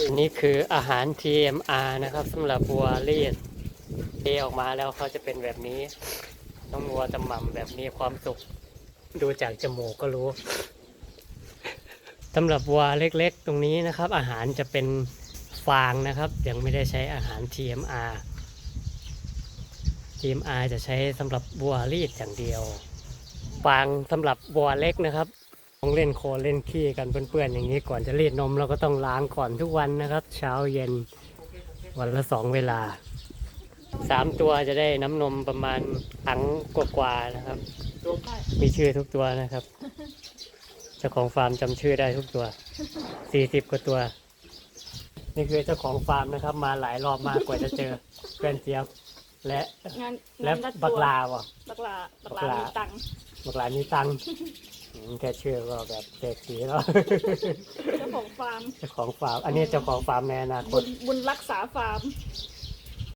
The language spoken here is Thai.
นนี้คืออาหาร TMR นะครับสำหรับวัวเลียดเทออกมาแล้วเขาจะเป็นแบบนี้น้องวัวจะหม่ำแบบมีความสุข ดูจากจมูกก็รู้สำหรับวัวเล็กๆ ตรงนี้นะครับ อาหารจะเป็นฟางนะครับ ยังไม่ได้ใช้อาหาร TMR TMR จะใช้สำหรับวัวรีดอย่างเดียว ฟางสำหรับวัวเล็กนะครับ ต้องเล่นโคลนเล่นขี้กันเปื้อนๆอย่างนี้ก่อนจะรีดนมเราก็ต้องล้างก่อนทุกวันนะครับ เช้าเย็นวันละสองเวลาสามตัวจะได้น้ำนมประมาณถังกว่าๆนะครับ มีชื่อทุกตัวนะครับเจ้าของฟาร์มจำชื่อได้ทุกตัวสี่สิบกว่าตัว นี่คือเจ้าของฟาร์มนะครับ มาหลายรอบมากกว่าจะเจอเพื่อนเจี๊ยบและงานและงานรัดบักตัวลาว่ะบักลาบักบักลาลามีตังค์บักลานี่ตังค์อืม แค่ชื่อก็แบบเศรษฐีแล้ว เจ้าของฟาร์มเจ้าของฟาร์ม อันนี้เจ้าของฟาร์มในอนาคบุตญบุญรักษาฟาร์ม